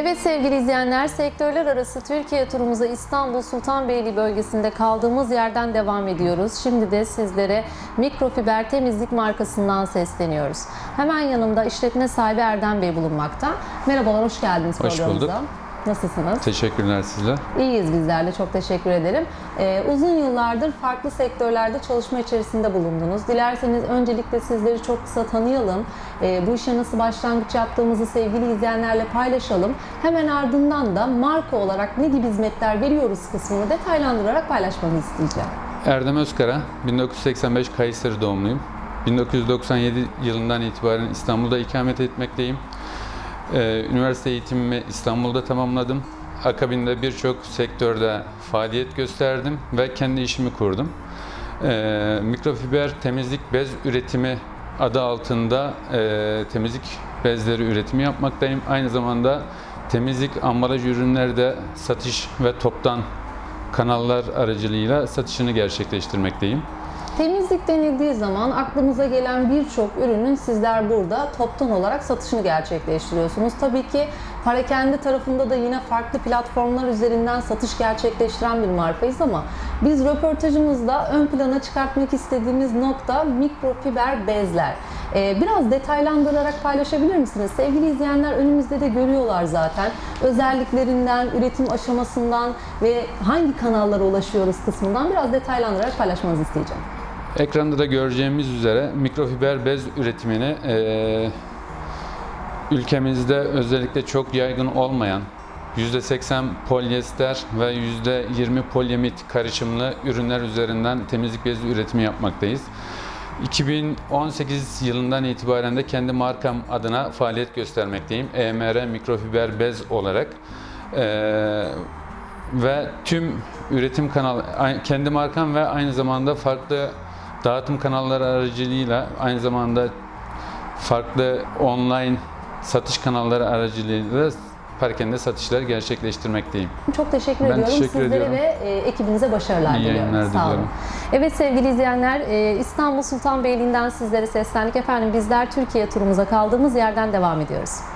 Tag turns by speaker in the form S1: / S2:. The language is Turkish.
S1: Evet sevgili izleyenler, sektörler arası Türkiye turumuza İstanbul Sultanbeyli bölgesinde kaldığımız yerden devam ediyoruz. Şimdi de sizlere mikrofiber temizlik markasından sesleniyoruz. Hemen yanımda işletme sahibi Erdem Bey bulunmakta. Merhabalar, hoş geldiniz
S2: Hoş
S1: programımıza.
S2: bulduk.
S1: Nasılsınız?
S2: Teşekkürler sizler.
S1: İyiyiz bizler de, çok teşekkür ederim. Ee, uzun yıllardır farklı sektörlerde çalışma içerisinde bulundunuz. Dilerseniz öncelikle sizleri çok kısa tanıyalım. Ee, bu işe nasıl başlangıç yaptığımızı sevgili izleyenlerle paylaşalım. Hemen ardından da marka olarak ne gibi hizmetler veriyoruz kısmını detaylandırarak paylaşmanı isteyeceğim.
S2: Erdem Özkara, 1985 Kayseri doğumluyum. 1997 yılından itibaren İstanbul'da ikamet etmekteyim. Ee, üniversite eğitimimi İstanbul'da tamamladım. Akabinde birçok sektörde faaliyet gösterdim ve kendi işimi kurdum. Ee, mikrofiber temizlik bez üretimi adı altında e, temizlik bezleri üretimi yapmaktayım. Aynı zamanda temizlik ambalaj ürünleri de satış ve toptan kanallar aracılığıyla satışını gerçekleştirmekteyim.
S1: Temizlik denildiği zaman aklımıza gelen birçok ürünün sizler burada toptan olarak satışını gerçekleştiriyorsunuz. Tabii ki Parakende tarafında da yine farklı platformlar üzerinden satış gerçekleştiren bir markayız ama biz röportajımızda ön plana çıkartmak istediğimiz nokta mikrofiber bezler. Ee, biraz detaylandırarak paylaşabilir misiniz? Sevgili izleyenler önümüzde de görüyorlar zaten. Özelliklerinden, üretim aşamasından ve hangi kanallara ulaşıyoruz kısmından biraz detaylandırarak paylaşmanızı isteyeceğim.
S2: Ekranda da göreceğimiz üzere mikrofiber bez üretimini eee, ülkemizde özellikle çok yaygın olmayan %80 polyester ve %20 polyamit karışımlı ürünler üzerinden temizlik bezi üretimi yapmaktayız. 2018 yılından itibaren de kendi markam adına faaliyet göstermekteyim. EMR mikrofiber bez olarak. Eee, ve tüm üretim kanal kendi markam ve aynı zamanda farklı dağıtım kanalları aracılığıyla aynı zamanda farklı online satış kanalları aracılığıyla Parken'de satışlar gerçekleştirmekteyim.
S1: Çok teşekkür
S2: Ben
S1: ediyorum.
S2: teşekkür
S1: Sizlere
S2: ediyorum.
S1: ve e, ekibinize başarılar
S2: İyi
S1: diliyorum. Sağ olun.
S2: diliyorum.
S1: Evet sevgili izleyenler, e, İstanbul Sultanbeyli'nden sizlere seslendik. Efendim bizler Türkiye turumuza kaldığımız yerden devam ediyoruz.